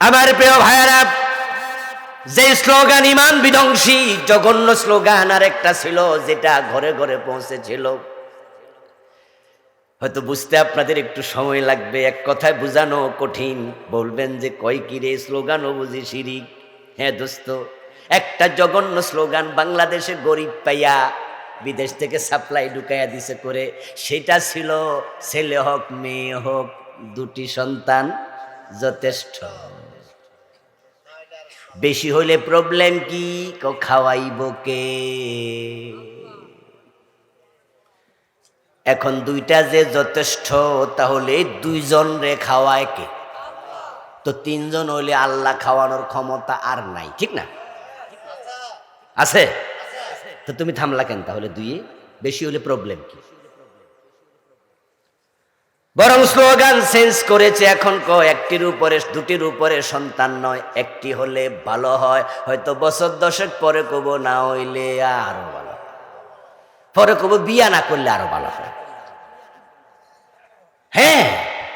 আমার প্রিয় ভাইয়ারা, যে স্লোগান ইমান বিধ্বংসী, জঘন্য স্লোগান আর একটা ছিল যেটা ঘরে ঘরে পৌঁছেছিল। হয়তো বুঝতে আপনাদের একটু সময় লাগবে, এক কথায় বোঝানো কঠিন। বলবেন যে কয় কি রে, স্লোগানও বুঝি শিরিক? হ্যাঁ দোস্ত, একটা জঘন্য স্লোগান বাংলাদেশে গরিব পাইয়া বিদেশ থেকে সাপ্লাই ঢুকাইয়া দিছে করে, সেটা ছিল, ছেলে হোক, মেয়ে হোক, দুটি সন্তান যথেষ্ট। বেশি হলে প্রবলেম কি? খাওয়াইব কে? এখন দুইটা যে যথেষ্ট, তাহলে দুইজন রে খাওয়ায় কে? তো তিনজন হইলে আল্লাহ খাওয়ানোর ক্ষমতা আর নাই, ঠিক না? আছে? তো তুমি থামলা কেন তাহলে দুইয়ে বেশি হলে প্রবলেম কি? বরং স্লোগান চেঞ্জ করেছে এখন ক একটির উপরে, দুটির উপরে সন্তান নয়, একটি হলে ভালো হয়। হয়তো বছর দশেক পরে কব না হইলে আরও ভালো পরে কব বিয়া না করলে আরও ভালো হয়। হ্যাঁ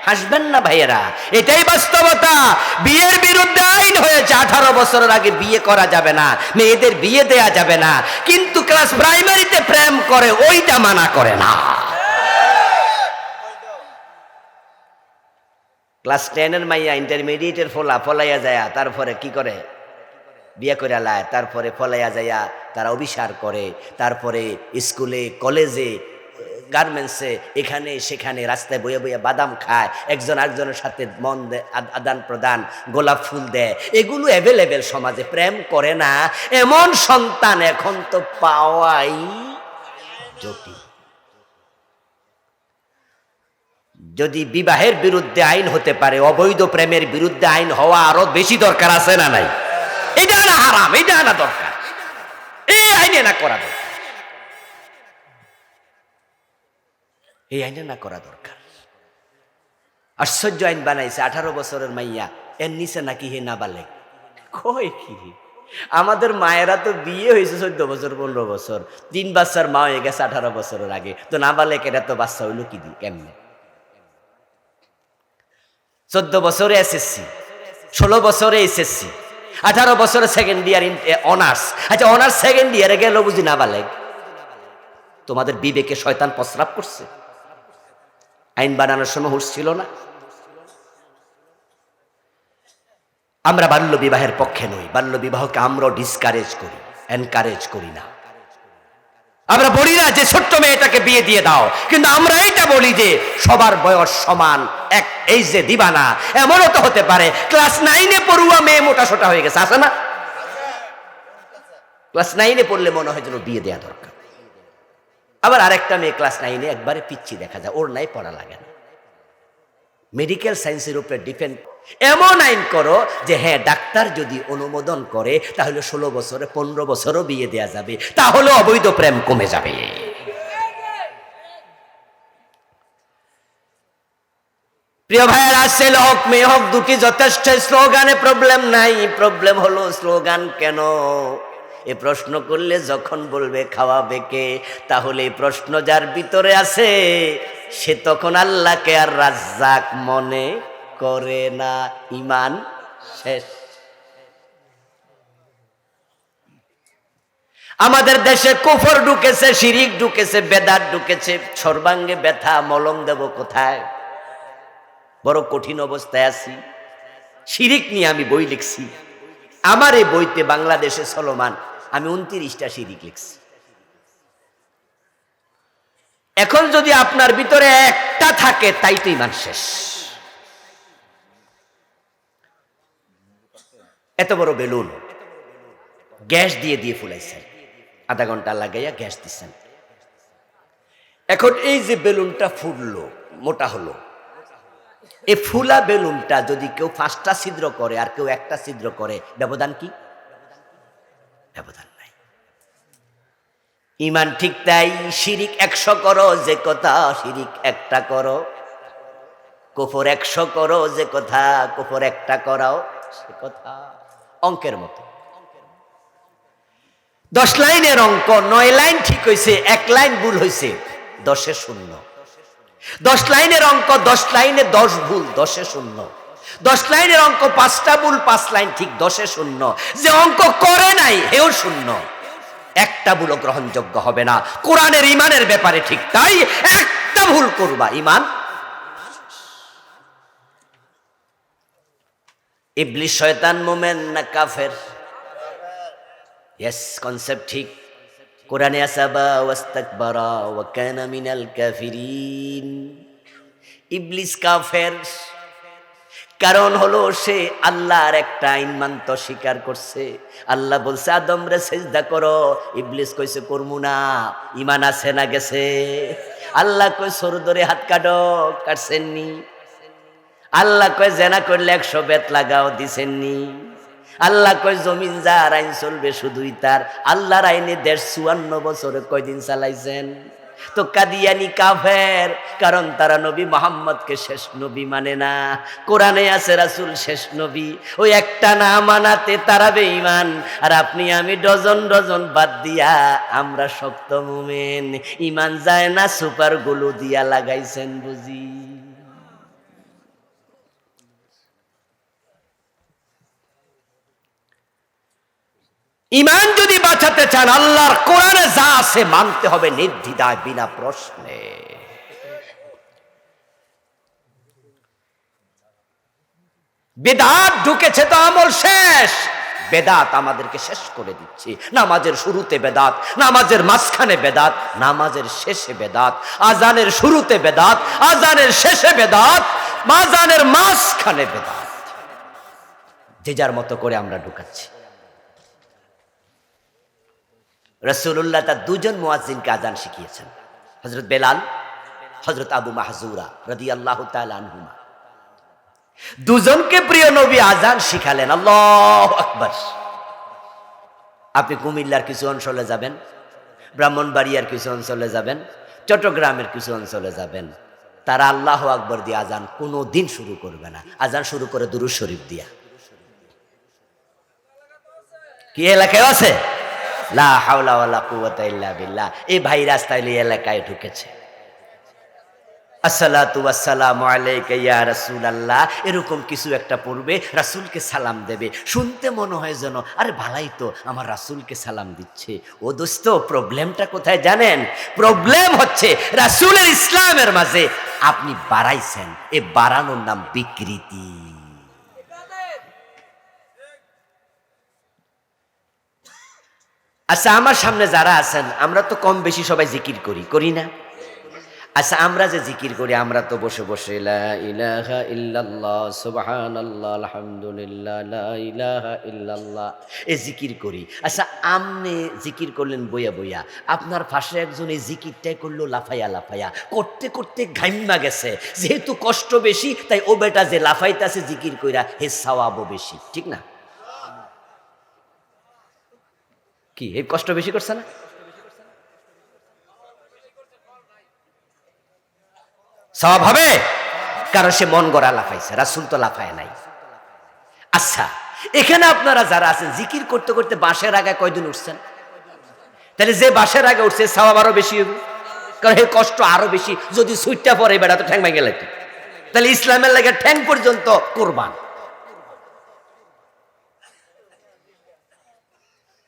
হাসবেন না ভাইয়েরা, এটাই বাস্তবতা। বিয়ের বিরুদ্ধে আইন হয়েছে, আঠারো বছরের আগে বিয়ে করা যাবে না, মেয়েদের বিয়ে দেয়া যাবে না, কিন্তু ক্লাস প্রাইমারিতে প্রেম করে, ওইটা মানা করে না। ক্লাস টেনের মাইয়া ইন্টারমিডিয়েটের ফলা ফলাইয়া যায়, তারপরে কি করে? বিয়ে করে লায়, তারপরে ফলাইয়া যাইয়া তারা অভিসার করে, তারপরে স্কুলে, কলেজে, গার্মেন্টসে, এখানে, সেখানে রাস্তায় বয়ে বয়ে বাদাম খায়, একজন আরেকজনের সাথে মন আদান প্রদান, গোলাপ ফুল দেয়। এগুলো অ্যাভেলেবেল সমাজে, প্রেম করে না, এমন সন্তান এখন তো পাওয়াই জটিল। যদি বিবাহের বিরুদ্ধে আইন হতে পারে, অবৈধ প্রেমের বিরুদ্ধে আইন হওয়া আরও বেশি দরকার আছে না নাই? এটা না হারাম, এটা না দরকার। এই আইনে না করা দরকার। এই আইনে না করা দরকার। আশ্চর্য আইন বানাইছে আঠারো বছরের মাইয়া, এর নিচে নাকি হে না বালে কয় কি আমাদের মায়েরা তো বিয়ে হয়েছে চোদ্দ বছর, পনেরো বছর। তিন বাচ্চার মা হয়ে গেছে আঠারো বছরের আগে। তো না বালে এরা তো বাচ্চা হইল কি দি কেমনে? চোদ্দ বছরে এসএসসি, ষোলো বছরে এসএসসি, আঠারো বছরে সেকেন্ড ইয়ার অনার্স আচ্ছা অনার্স সেকেন্ড ইয়ারে গেল বুঝি না বালে তোমাদের বিবেকে শয়তান প্রস্রাব করছে। আইন বানানোর সময় হুশ ছিল না। আমরা বাল্য বিবাহের পক্ষে নই। বাল্য বিবাহকে আমরাও ডিসকারেজ করি এনকারেজ করি না। আমরা বলি না যে ছোট্ট মেয়েটাকে বিয়ে দিয়ে দাও, কিন্তু আমরা এটা বলি যে সবার বয়স সমান এক, এই যে দিবানা, এমনও তো হতে পারে, ক্লাস নাইনে পড়ুয়া মেয়ে মোটা সোটা হয়ে গেছে আসে না? ক্লাস নাইনে পড়লে মনে হয় যেন বিয়ে দেওয়া দরকার। আবার আরেকটা মেয়ে ক্লাস নাইনে একবারে পিচ্ছি দেখা যায়, ওর নাই পড়া লাগে না। মেডিকেল সায়েন্সের উপরে ডিপেন্ড এমন আইন করো যে হ্যাঁ ডাক্তার যদি অনুমোদন করে, তাহলে ষোলো বছরে, পনেরো বছরও বিয়ে দেয়া যাবে, তাহলে অবৈধ প্রেম কমে যাবে। প্রিয় ভাইয়ের ছেলে হোক, মেয়ে হোক, দুটি যথেষ্ট স্লোগানে প্রবলেম নাই। প্রবলেম হলো স্লোগান কেন? এ প্রশ্ন করলে যখন বলবে খাওয়াবে কে, তাহলে এই প্রশ্ন যার ভিতরে আছে, সে তখন আল্লাহকে আর রাজ্জাক মনে করে না, ইমান শেষ। আমাদের দেশে কুফর ঢুকেছে, শিরিক ঢুকেছে, বেদাত ঢুকেছে, সর্বাঙ্গে ব্যথা, মলম দেব কোথায়? বড় কঠিন অবস্থায় আছি। শিরিক নিয়ে আমি বই লিখছি। আমার এই বইতে বাংলাদেশে চলমান, আমি উনত্রিশটা শিরিক লিখছি। এখন যদি আপনার ভিতরে একটা থাকে তাই তো ইমান শেষ। এত বড় বেলুন। গ্যাস দিয়ে দিয়ে ফুলাইছেন। আধা ঘণ্টা লাগাইয়া গ্যাস দিচ্ছেন এখন এই যে বেলুনটা ফুললো, মোটা হলো, এই ফুলা বেলুনটা যদি কেউ পাঁচটা ছিদ্র করে আর কেউ একটা ছিদ্র করে, ব্যবধান কি? ব্যবধান নাই। ইমান ঠিক তাই, শিরিক একশো করো, যে কথা শিরিক একটা করো। কুফর একশো করো, যে কথা কুফর একটা করাও, সে কথা। অঙ্কের মতো। দশ লাইনের অঙ্ক, নয় লাইন ঠিক হয়েছে এক লাইন ভুল হয়েছে দশে শূন্য। দশ লাইনের অঙ্ক, দশ লাইনে দশ ভুল, দশে শূন্য। দশ লাইনের অঙ্ক, পাঁচটা ভুল, পাঁচ লাইন ঠিক, দশে শূন্য। যে অঙ্ক করে নাই, হেও শূন্য। একটা ভুলও গ্রহণযোগ্য হবে না। কোরআনের ইমানের ব্যাপারে ঠিক তাই, একটা ভুল করবা। ইমান ইবলিশ শয়তান মোমেন না কাফের? ইয়েস কনসেপ্ট ঠিক। কোরআনে আসাবা ওয়াস্তাকবারা ওয়া কানা মিনাল কাফিরিন। ইবলিস কাফের। কারণ হলো সে আল্লাহর একটা আইন মানত স্বীকার করছে। আল্লাহ বলছে, আদম রে সেজদা করো। ইবলিস কইছে, করমু না। ইমান আছে না গেছে? আল্লাহ কই, সরু ধরে হাত কাটো, কাটছেননি? আল্লাহ কয়, জেনা করলে একশো বেত লাগাও দিছেননি। আল্লাহ কয়, জমিন যার আইন চলবে শুধুই তার। আল্লাহর আইনে দেড় চুয়ান্ন বছরে কয়দিন চালাইছেন? তো কাদিয়ানি কাফের, কারণ তারা নবী মোহাম্মদকে শেষ নবী মানে না। কোরআনে আছে, রাসুল শেষ নবী ওই একটা না মানাতে তারা বেঈমান। আর আপনি, আমি ডজন ডজন বাদ দিয়া, আমরা শক্ত মুমেন। ইমান যায় না সুপারগুলো দিয়া লাগাইছেন বুঝি। ইমান যদি বাঁচাতে চান, আল্লাহর কোরআনে যা আছে মানতে হবে নির্দ্বিধায়, বিনা প্রশ্নে। বেদাত ঢুকেছে তো আমল শেষ। বেদাত আমাদেরকে শেষ করে দিচ্ছে। নামাজের শুরুতে বেদাত, নামাজের মাঝখানে বেদাত, নামাজের শেষে বেদাত, আজানের শুরুতে বেদাত, আজানের শেষে বেদাত, মাজানের মাঝখানে বেদাত। যে যার মতো করে আমরা ঢুকাচ্ছি। রসুল্লাহ তার দুজন মুয়াজ্জিনকে আজান শিখিয়েছেন। হজরত বেলাল হজরত আবু মাহজুরা রদি আল্লাহ আনহুমা। দুজনকে প্রিয় নবী আজান শিখালেন। আল্লাহ আকবর। আপনি কুমিল্লার কিছু অঞ্চলে যাবেন, ব্রাহ্মণবাড়িয়ার কিছু অঞ্চলে যাবেন, চট্টগ্রামের কিছু অঞ্চলে যাবেন। তারা আল্লাহ আকবর দিয়ে আজান কোনো দিন শুরু করবে না। আজান শুরু করে দুরু শরীফ দিয়া। কি এলাকায় আছে? এই ভাই রাস্তায় এই এলাকায় ঢুকেছে। এরকম কিছু একটা পড়বে, রাসূলকে সালাম দেবে। শুনতে মনে হয় যেন, আরে ভালাই তো, আমার রাসূলকে সালাম দিচ্ছে। ও দোস্ত, প্রবলেমটা কোথায় জানেন? প্রবলেম হচ্ছে রাসূলের ইসলামের মাঝে। আপনি বাড়াইছেন, এ বাড়ানোর নাম বিকৃতি। আচ্ছা আমার সামনে যারা আছেন, আমরা তো কম বেশি সবাই জিকির করি করি না? আচ্ছা আমরা যে জিকির করি, আমরা তো বসে বসে এ জিকির করি। আচ্ছা আমনে জিকির করলেন বইয়া বইয়া, আপনার পাশে একজন এই জিকিরটাই করল, লাফাইয়া লাফাইয়া, করতে করতে ঘাইমা গেছে। যেহেতু কষ্ট বেশি, তাই ও বেটা যে লাফাইতাছে জিকির কইরা, হে সাওয়াবও বেশি, ঠিক না? কি এই কষ্ট বেশি করছে না? সব হবে? কারণ সে মন গড়া লাফাইছে, রাসুল তো লাফায় নাই। আচ্ছা এখানে আপনারা যারা আছেন, জিকির করতে করতে বাঁশের আগে কয়দিন উঠছেন? তাহলে যে বাঁশের আগে উঠছে সবাব আরও বেশি হবে। কারণ এই কষ্ট আরও বেশি। যদি সুইটটা পরে বেড়া তো ঠ্যাং ভেঙে লাগতো। তাহলে ইসলামের লাগে ঠ্যাং পর্যন্ত কোরবান।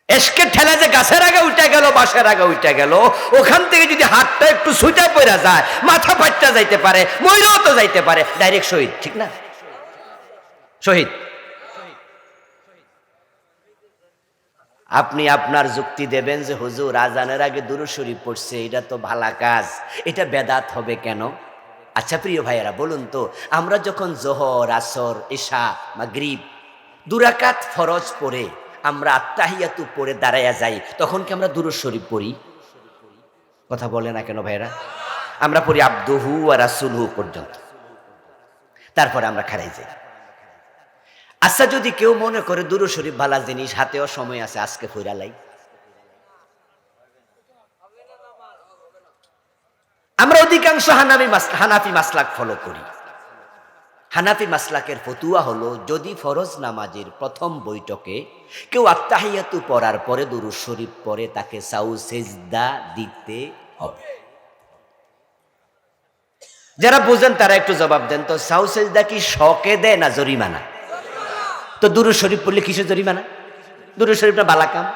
এসকে ঠেলা যে গাছের আগে উঠে গেল, বাঁশের আগে উঠে গেল, ওখান থেকে যদি হাতটা একটু সুইটা পড়া যায়, মাথা ফাটটা যাইতে পারে, ময়ূরও তো যাইতে পারে। ডাইরেক্ট শহীদ, ঠিক না? শহীদ। আপনি আপনার যুক্তি দেবেন যে, হুজুর, আজানের আগে দুরু পড়ছে, এটা তো ভালা কাজ। এটা বেদাত হবে কেন? আচ্ছা প্রিয় ভাইয়েরা, বলুন তো, আমরা যখন জোহর, আসর এশা মাগরিব দুরাকাত ফরজ পড়ে আমরা আত্মাহিয়াতু পড়ে দাঁড়াইয়া যাই, তখন কি আমরা দুরু শরীফ পড়ি? কথা বলে না কেন ভাইরা আমরা পড়ি আব্দুহু আর রাসুলহু পর্যন্ত। তারপরে আমরা খারাই যাই। আচ্ছা যদি কেউ মনে করে দুরু শরীফ ভালা জিনিস, হাতেও সময় আছে, আজকে ফুরালাই আমরা অধিকাংশ হানাবি হানাফি মাসলাক ফলো করি। হানাফি মাসলাকের ফতুয়া হলো, যদি ফরজ নামাজের প্রথম বৈঠকে কেউ আত্মাহিয়াতু পড়ার পরে দুরু শরীফ পরে তাকে সাউ সেজদা দিতে হবে। যারা বুঝেন, তারা একটু জবাব দেন, তো সাউ সেজদা কি শখে দেয় না জরিমানা? তো দুরু শরীফ পড়লে কিসের জরিমানা? দুরু শরীফ না বালাকাম?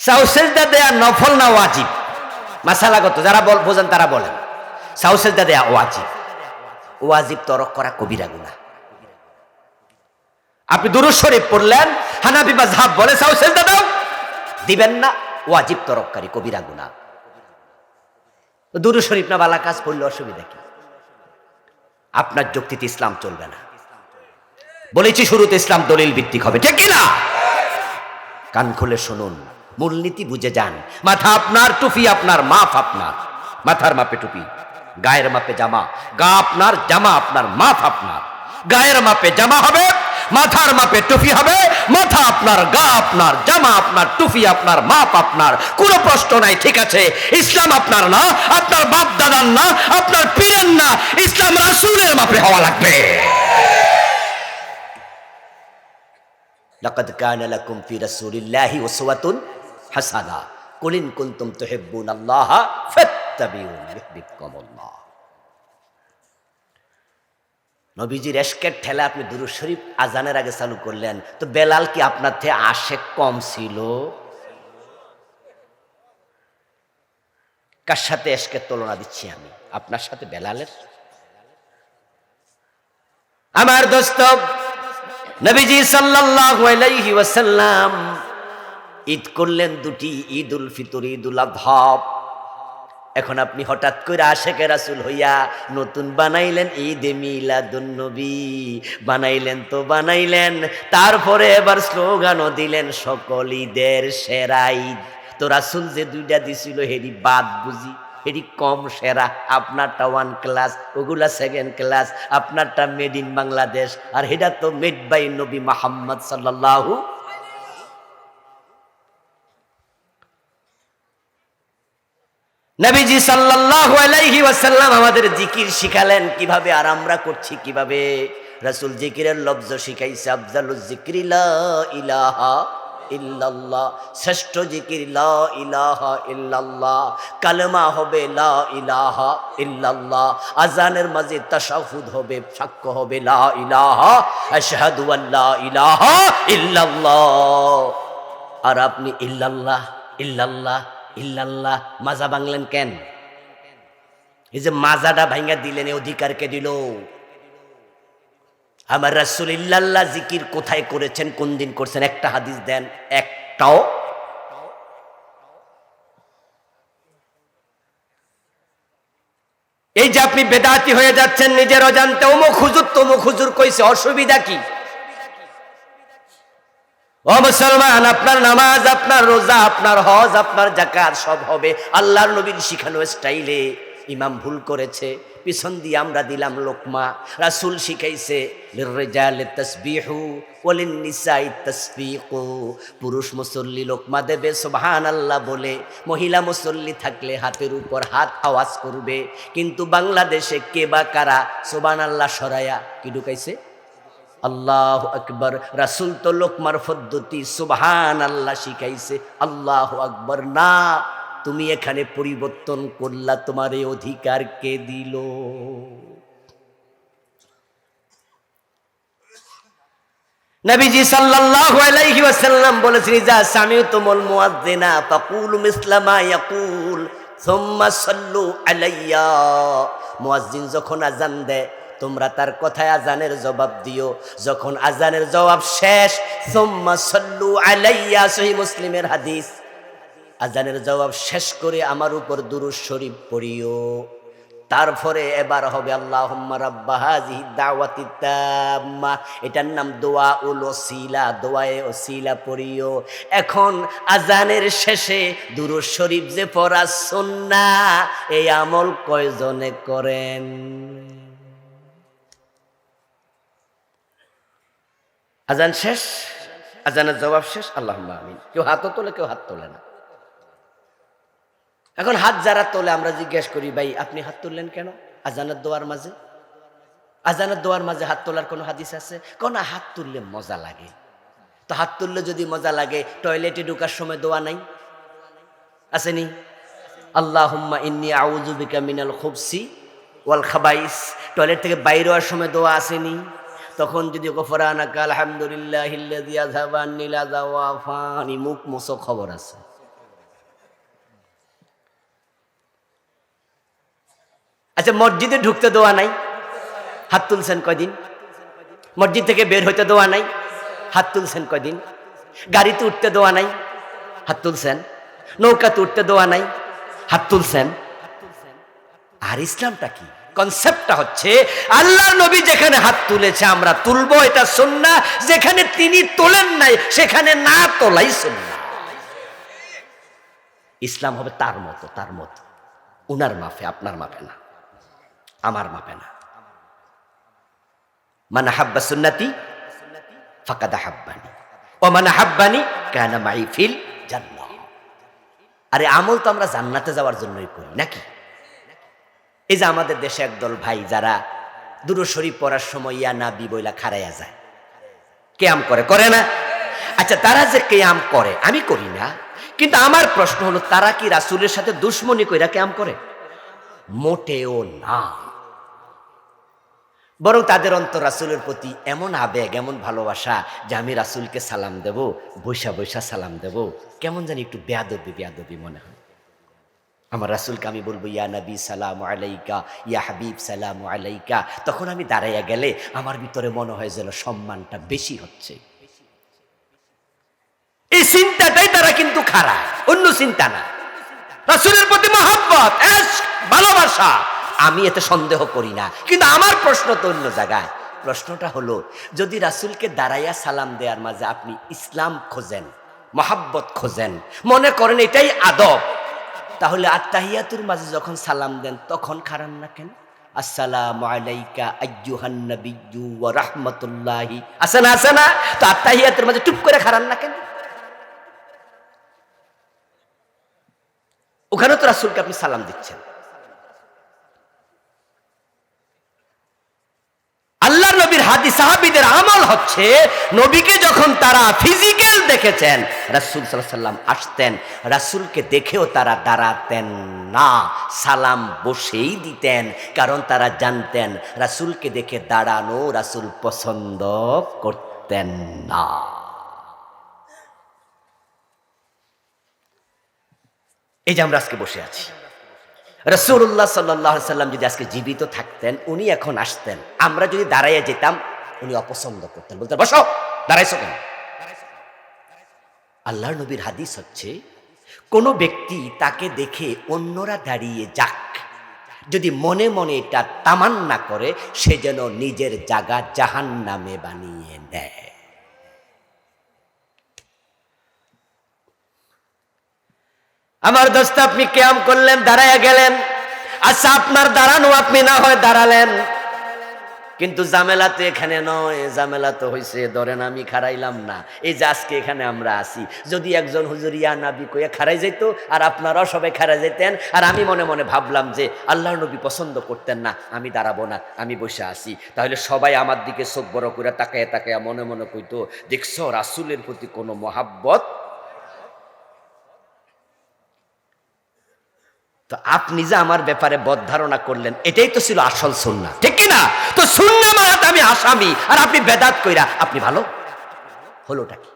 সাউসেজদা দেয়া নফল না ওয়াজিব? মাসালাগত, যারা বোঝেন তারা বলেন। সাউসেজদা দেয়া ওয়াজিব। ওয়াজিব তরক করা কবিরা গুনা আপনি দুরু শরীফ পড়লেন হানাবি বা ঝাপ বলে সাউসেজদা দাও দিবেন না, ওয়াজিব তরককারী কবিরা গুনা দুরু শরীফ না বালা কাজ পড়লে অসুবিধা কি? আপনার যুক্তিতে ইসলাম চলবে না। বলেছি শুরুতে ইসলাম দলিল ভিত্তিক হবে, ঠিক কিনা? কান খুলে শুনুন, মূলনীতি বুঝে যান। মাথা আপনার, টুপি আপনার মাপ আপনার। মাথার মাপে টুপি। গায়ের মাপে জামা গা আপনার জামা আপনার মাপ আপনার গায়ের মাপে জামা হবে মাথার মাপে টুপি হবে মাথা আপনার গা আপনার জামা আপনার টুপি আপনার মাপ আপনার কোনো প্রশ্ন নাই ঠিক আছে ইসলাম আপনার না আপনার বাপ দাদার না আপনার পীরের না ইসলাম রাসূলের মাপে হওয়া লাগবে لقد كان لكم في رسول الله أسوة حسنة قل إن كنتم تحبون الله فاتبعوني নবীজির এসকের ঠেলা আপনি দুরু শরীফ আজানের আগে চালু করলেন, তো বেলাল কি আপনার থেকে আশেক কম ছিল? কার সাথে এসকের তুলনা দিচ্ছি আমি? আপনার সাথে বেলালের? আমার দোস্ত, নবীজি আলাইহি ঈদ করলেন দুটি ঈদ উল ফিতর ঈদ উল আধা এখন আপনি হঠাৎ করে আশেকে রাসুল হইয়া নতুন বানাইলেন ঈদ মিলাদুন নবী। বানাইলেন তো বানাইলেন, তারপরে এবার স্লোগানও দিলেন সকল ঈদের সেরা ঈদ। তো রাসুল যে দুইটা দিছিল, হেরি বাদ বুঝি এটি কম সেরা, আপনারটা ওয়ান ক্লাস, ওগুলা সেকেন্ড ক্লাস, আপনারটা মেড ইন বাংলাদেশ, আর এটা তো মেড বাই নবী মাহমদ সাল্লাল্লাহু নবীজি সাল্লাল্লাহু আলাইহি ওয়াসাল্লাম আমাদের জিকির শিখালেন, কীভাবে আর আমরা করছি, কীভাবে রাসূল জিকিরের লফজ শিখাইছে, আফজালুজ জিকরি লা ইলাহা ইল্লাল্লাহ, শ্রেষ্ঠ জিকির লা ইলাহা ইল্লাল্লাহ, কালেমা হবে লা ইলাহা ইল্লাল্লাহ আজানের মাঝে তাশাহুদ হবে, সাক্ষ্য হবে লা ইলাহা, আশহাদু আল্লা ইলাহা ইল্লাল্লাহ। আর আপনি ইল্লাল্লাহ ইল্লাল্লাহ ইল্লাল্লাহ, মাজা বাংলেন কেন? এই যে মাজাটা ভাঙ্গা দিলেন অধিকারকে দিল। আমার রাসুল ইল্লাল্লাহ জিকির কোথায় করেছেন, কোন দিন করছেন? একটা হাদিস দেন, একটাও। এই যে আপনি বেদাতি হয়ে যাচ্ছেন, নিজের অজান্তে অমুক হুজুর তমুক হুজুর কইছে, অসুবিধা কি? ও মুসলমান, আপনার নামাজ, আপনার রোজা, আপনার হজ, আপনার জাকাত সব হবে। আল্লাহর নবীর শিখানো স্টাইলে ইমাম ভুল করেছে, পিছন দিয়ে আমরা দিলাম লোকমা। রাসুল শিখাইছে পুরুষ মুসল্লি লোকমা দেবে, সুবহানাল্লাহ বলে। মহিলা মুসল্লি থাকলে হাতের উপর হাত আওয়াজ করবে। কিন্তু বাংলাদেশে কে বা কারা আল্লাহ সরায়া, কি ঢুকাইছে? আল্লাহ আকবর। রাসুল তো লোকমার পদ্ধতি সুবহান আল্লাহ শিখাইছে, আল্লাহ আকবর। না, তুমি এখানে পরিবর্তন করলা, তোমার এই অধিকার কে দিল? নবীজি সাল্লাল্লাহু আলাইহি ওয়াসাল্লাম বলেছেন, ইজা সামিউতুমুল মুয়াজ্জিনা ফাকুলু মিসলামা ইয়াকুল, সুম্মা সাল্লু আলাইয়া। মুয়াজ্জিন যখন আজান দেয় তোমরা তার কথায় আজানের জবাব দিও। যখন আজানের জবাব শেষ, সুম্মা সাল্লু আলাইয়া সহি মুসলিমের হাদিস। আজানের জবাব শেষ করে আমার উপর দুরুজ শরীফ পড়িও। তারপরে এবার হবে আল্লাহ রাব্বাহাজি দাওয়াতি তাম্মা। এটার নাম দোয়া উল ওসিলা, দোয়ায়ে ওসিলা পড়িও। এখন আজানের শেষে দুরু শরীফ যে পড়া সুন্না এই আমল কয়জনে করেন? আজান শেষ, আজানের জবাব শেষ আল্লাহ আমিন। কেউ হাতও তোলে, কেউ হাত তোলে না। এখন হাত যারা তোলে, আমরা জিজ্ঞেস করি, ভাই, আপনি হাত তুললেন কেন? আজানের দোয়ার মাঝে। আজানের দোয়ার মাঝে হাত তোলার কোনো হাদিস আছে? কোন হাত তুললে মজা লাগে। তো হাত তুললে যদি মজা লাগে, টয়লেটে ঢুকার সময় দোয়া নাই? আসেনি আল্লাহ ইন্নি আউযু বিকা মিনাল খুবসি ওয়াল খাবাইস। টয়লেট থেকে বাইরে হওয়ার সময় দোয়া আসেনি তখন যদি আলহামদুলিল্লাহ মুখ খবর আছে। আচ্ছা মসজিদে ঢুকতে দেওয়া নাই, হাত তুলছেন কয়দিন? মসজিদ থেকে বের হইতে দেওয়া নাই, হাত তুলছেন কয়দিন? গাড়িতে উঠতে দেওয়া নাই, হাত তুলছেন? নৌকাতে উঠতে দেওয়া নাই, হাত তুলছেন? আর ইসলামটা কি? কনসেপ্টটা হচ্ছে আল্লাহ নবী যেখানে হাত তুলেছে, আমরা তুলবো, এটা সুন্না যেখানে তিনি তোলেন নাই, সেখানে না তোলাই সুন্না ইসলাম হবে তার মতো তার মতো। উনার মাফে, আপনার মাফে না। আমার মাপে না। মানে হাব্বা সুন্নাতি, ফাকাদা হাব্বানি। ও মানে হাব্বানি, কেন মাই ফিল জান্নাহ। আরে আমল তো আমরা জান্নাতে যাওয়ার জন্যই করি, নাকি? এই যে আমাদের দেশে একদল ভাই যারা দুরু শরীফ পড়ার সময় ইয়া না বইলা খারাইয়া যায়। কেয়াম করে করে না? আচ্ছা তারা যে কেয়াম করে, আমি করি না। কিন্তু আমার প্রশ্ন হলো, তারা কি রাসুলের সাথে দুশ্মনী কইরা কেয়াম করে? মোটেও না। বরং তাদের অন্তর রাসুলের প্রতি এমন আবেগ, এমন ভালোবাসা যে আমি রাসুলকে সালাম দেব, বৈশা বৈশা সালাম দেব। কেমন জানি একটু বেয়াদবি বেয়াদবি মনে হয়। আমার রাসুলকে আমি বলব, ইয়া নবী, সালাম আলাইকা, ইয়া হাবিব, সালাম আলাইকা। তখন আমি দাঁড়াইয়া গেলে আমার ভিতরে মনে হয় যেন সম্মানটা বেশি হচ্ছে। এই চিন্তাটাই তারা কিন্তু খারাপ, অন্য চিন্তা না। রাসুলের প্রতি মহাব্বত ভালোবাসা, আমি এতে সন্দেহ করি না। কিন্তু আমার প্রশ্ন তো অন্য জায়গায়। প্রশ্নটা হলো, যদি রাসুলকে দাঁড়াইয়া সালাম দেওয়ার মাঝে আপনি ইসলাম খোঁজেন, মহাব্বত খোঁজেন, মনে করেন এটাই আদব তাহলে আত্মাহিয়াতুর মাঝে যখন সালাম দেন, তখন খারান না কেন? আসসালাম আলাইকা না না? তো আত্মাহিয়াতুর মাঝে টুপ করে না কেন? ওখানে তো আপনি সালাম দিচ্ছেন আল্লাহ নবীর হাদি সাহাবিদের আমল হচ্ছে নবীকে যখন তারা ফিজিক্যাল দেখেছেন, রাসুল সাল্লাম আসতেন, রাসুলকে দেখেও তারা দাঁড়াতেন না, সালাম বসেই দিতেন, কারণ তারা জানতেন রাসুলকে দেখে দাঁড়ানো রাসুল পছন্দ করতেন না। এই যে আমরা আজকে বসে আছি রসুল্লাহ সাল্লাহ সাল্লাম যদি আজকে জীবিত থাকতেন, উনি এখন আসতেন। আমরা যদি দাঁড়াইয়া যেতাম, উনি অপছন্দ করতেন। বলতেন, বসো, দাঁড়াইছো কেন? আল্লাহ নবীর হাদিস হচ্ছে, কোনো ব্যক্তি তাকে দেখে অন্যরা দাঁড়িয়ে যাক। যদি মনে মনে এটা তামান্না করে, সে যেন নিজের জায়গা জাহান নামে বানিয়ে নেয়। আমার দোস্ত, আপনি কেয়াম করলেন, দাঁড়াইয়া গেলেন। আচ্ছা আপনার দাঁড়ানো, আপনি না হয় দাঁড়ালেন। কিন্তু জামেলা তো এখানে নয় জামেলা তো হয়েছে ধরেন আমি খারাইলাম না। এই যে আজকে এখানে আমরা আসি যদি একজন হুজুরিয়া নাবি কইয়া খারাই যেত আর আপনারাও সবাই খারাই যেতেন আর আমি মনে মনে ভাবলাম যে আল্লাহ নবী পছন্দ করতেন না, আমি দাঁড়াবো না, আমি বসে আসি তাহলে সবাই আমার দিকে চোখ বড় করে তাকায় তাকায় মনে মনে কইতো, দেখছ, রাসুলের প্রতি কোনো মহাব্বত তো আপনি যে আমার ব্যাপারে বদ ধারণা করলেন, এটাই তো ছিল আসল সুন্না ঠিক না? তো সুন্না মারাত আমি আসামি, আর আপনি বেদাত কইরা, আপনি ভালো? হলোটা কি?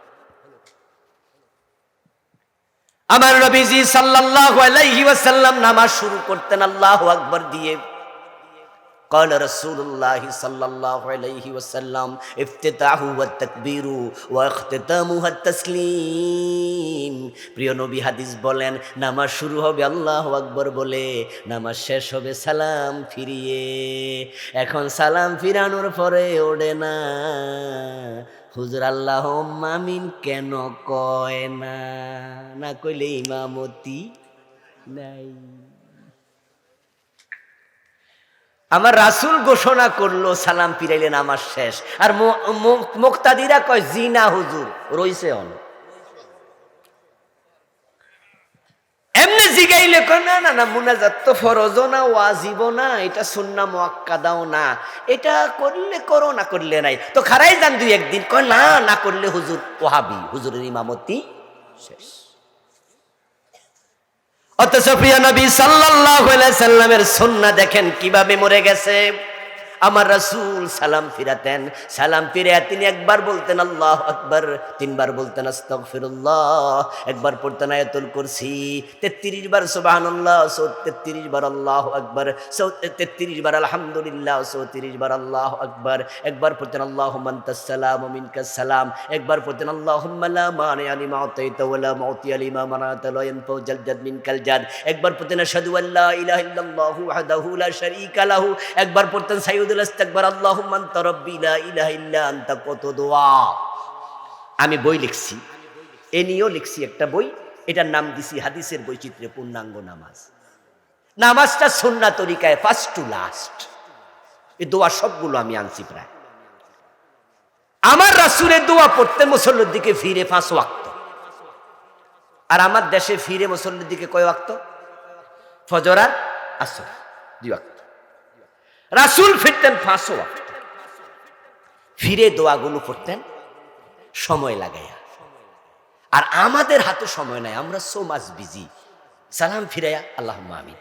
আমার নবীজি সাল্লাল্লাহু আলাইহি ওয়াসাল্লাম নামাজ শুরু করতেন, আল্লাহু আকবার দিয়ে। قال رسول الله صلى الله عليه وسلم افتتاحه والتكبير واختتامها التسليم প্রিয় নবী হাদিস বলেন নামাজ শুরু হবে আল্লাহ আকবর বলে নামাজ শেষ হবে সালাম ফিরিয়ে এখন সালাম ফিরানোর পরে ওড়ে না হুজুর আল্লাহ মামিন কেন কয় না না কইলে ইমামতি নাই আমার রাসুল ঘোষণা করল, সালাম ফিরাইলেন, আমার শেষ। আর মুক্তাদিরা কয়, জিনা হুজুর, রইছে অন। এমনি জিগাইলে কয়, না না না, মুনাজাত তো ফরজ না ওয়াজিব না, এটা সুন্না মোয়াক্কাদাও না। এটা করলে করো, না করলে নাই। তো খারাই যান দুই একদিন, কয়, না না করলে হুজুর ওহাবি হুজুরের ইমামতি শেষ। অথচ প্রিয় নবী আলাইহি সাল্লামের সুন্নাহ দেখেন কীভাবে মরে গেছে? আমার রাসূল সালাম ফিরাতেন। সালাম ফিরে তিনি একবার বলতেন, আল্লাহ আকবার। তিনবার বলতেন, আস্তাগফিরুল্লাহ। একবার পড়তেন আয়াতুল কুরসি। 33 বার সুবহানাল্লাহ 33 বার আল্লাহু আকবার। 33 বার আলহামদুলিল্লাহ 34 বার আল্লাহু আকবার। একবার পড়তেন, আল্লাহুম্মা আনতাস সালাম ওয়া মিনকাস সালাম। একবার পড়তেন, আল্লাহুম্মা লা মানিআ লিমা আতাইতা ওয়া লা মুতিয়া লিমা মানাতা লা জাদ মিনকাল জাদ। একবার পড়তেন, আশহাদু আল্লা ইলাহা ইল্লাল্লাহু ওয়াহদাহু লা শারীকা লাহু। একবার পড়তেন আমি বই লিখছি, এ নিয়েও লিখছি একটা বই, এটার নাম দিছি হাদিসের বৈচিত্র্যে পূর্ণাঙ্গ নামাজ। নামাজটা সন্না তরিকায় ফার্স্ট টু লাস্ট এই দোয়া সবগুলো আমি আনছি প্রায়। আমার রাসুলের দোয়া পড়তে মুসল্লির দিকে ফিরে পাঁচ ওয়াক্ত। আর আমার দেশে ফিরে মুসল্লির দিকে কয় ওয়াক্ত? ফজর আর আসর, দুই ওয়াক্ত। রাসুল ফিরতেন পাঁচ ফিরে দোয়াগুলো করতেন, সময় লাগাইয়া। আর আমাদের হাতে সময় নাই, আমরা সো মাস বিজি। সালাম ফিরাইয়া আল্লাহ আমিন।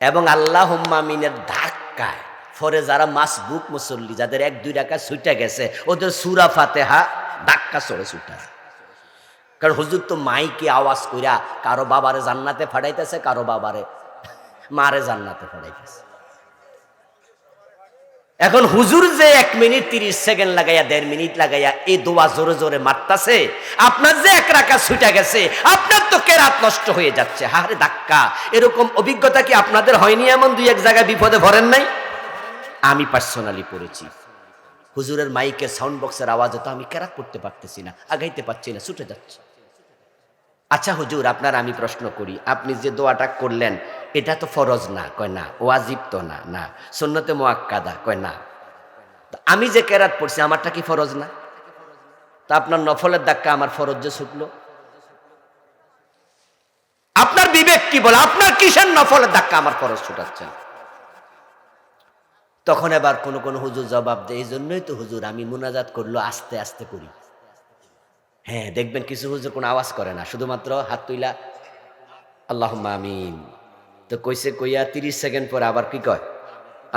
এবং আল্লাহ আমিনের ধাক্কায়, ফরে যারা মাসবুক মুসল্লি, যাদের এক, দুই টাকা ছুটে গেছে, ওদের সুরা ফাতেহা ধাক্কা চড়ে ছুটা কারণ হুজুর তো মাইকে আওয়াজ কইরা, কারও বাবারে জান্নাতে ফাটাইতেছে কারও বাবারে মারে জান্নাতে ফাটাইতেছে এখন হুজুর যে এক মিনিট তিরিশ সেকেন্ড লাগাইয়া, দেড় মিনিট লাগাইয়া এই দোয়া জোরে জোরে মারতাছে, আপনার যে এক রাখা ছুটা গেছে, আপনার তো কেরাত নষ্ট হয়ে যাচ্ছে। হারে ধাক্কা। এরকম অভিজ্ঞতা কি আপনাদের হয়নি এমন দুই এক জায়গায় বিপদে ভরেন নাই? আমি পার্সোনালি পড়েছি। হুজুরের মাইকের সাউন্ড বক্সের আওয়াজে তো আমি কেরাত করতে পারতেছি না, আগাইতে পারছি না, ছুটে যাচ্ছে। আচ্ছা হুজুর, আপনার আমি প্রশ্ন করি, আপনি যে দোয়াটা করলেন, এটা তো ফরজ না, কয় না, ওয়াজিব তো না না, সুন্নতে মোয়াক্কাদা কয় না। আমি যে কেরাত পড়ছি, আমারটা কি ফরজ না? তা আপনার নফলের ধাক্কা আমার ফরজ যে ছুটলো? আপনার বিবেক কি বলে? আপনার কিসের নফলের ধাক্কা আমার ফরজ ছুটাচ্ছেন তখন এবার কোন কোন হুজুর জবাব দেয়, এই জন্যই তো হুজুর, আমি মুনাজাত করল, আস্তে আস্তে করি। হ্যাঁ দেখবেন কিছু হুজুর কোনো আওয়াজ করে না, শুধুমাত্র হাত তুইলা আল্লাহ আমিন। তো কইছে, কইয়া তিরিশ সেকেন্ড পরে আবার কি কয়?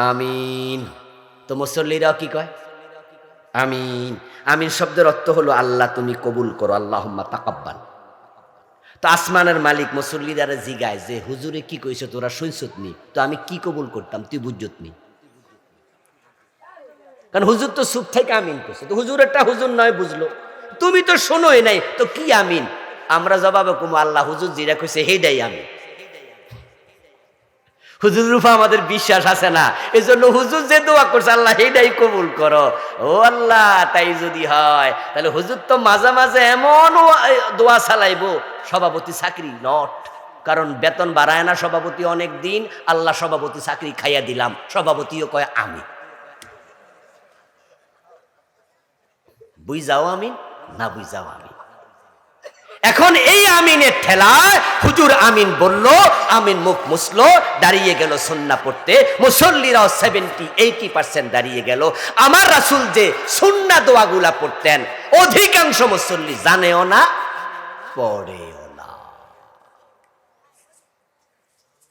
আমিন। তো মুসল্লিরাও কি কয়? আমিন। আমিন শব্দের অর্থ হলো, আল্লাহ তুমি কবুল করো আল্লাহ তাকাব্বান তো আসমানের মালিক মুসল্লিদারে জিগায় যে, হুজুরে কি কইছে, তোরা শুনছত নি? তো আমি কি কবুল করতাম, তুই বুঝত নি? কারণ হুজুর তো সুখ থেকে আমিন করছে, তো হুজুরেরটা হুজুর নয় বুঝলো। তুমি তো শোনোই নাই, তো কি আমিন? আমরা জবাবে কুম, আল্লাহ হুজুর জিরা কইছে হেডাই আমি। হুজুর রূপা, আমাদের বিশ্বাস আছে না? এই জন্য হুজুর যে দোয়া করছে, আল্লাহ হেডাই কবুল করো। ও আল্লাহ, তাই যদি হয়, তাহলে হুজুর তো মাঝে মাঝে এমন দোয়া চালাইবো, সভাপতি চাকরি নট। কারণ বেতন বাড়ায় না সভাপতি অনেক দিন, আল্লাহ সভাপতি চাকরি খাইয়া দিলাম, সভাপতিও কয় আমি। বুঝ যাও আমিন না বুঝাও আমি এখন এই আমিনের ঠেলায় হুজুর আমিন বলল, আমিন মুখ মুসলো দাঁড়িয়ে গেল সন্না পড়তে। মুসল্লিরাও সেভেন্টি এইটি পার্সেন্ট দাঁড়িয়ে গেল। আমার রাসুল যে সন্না দোয়াগুলা পড়তেন, অধিকাংশ মুসল্লি জানেও না, পড়েও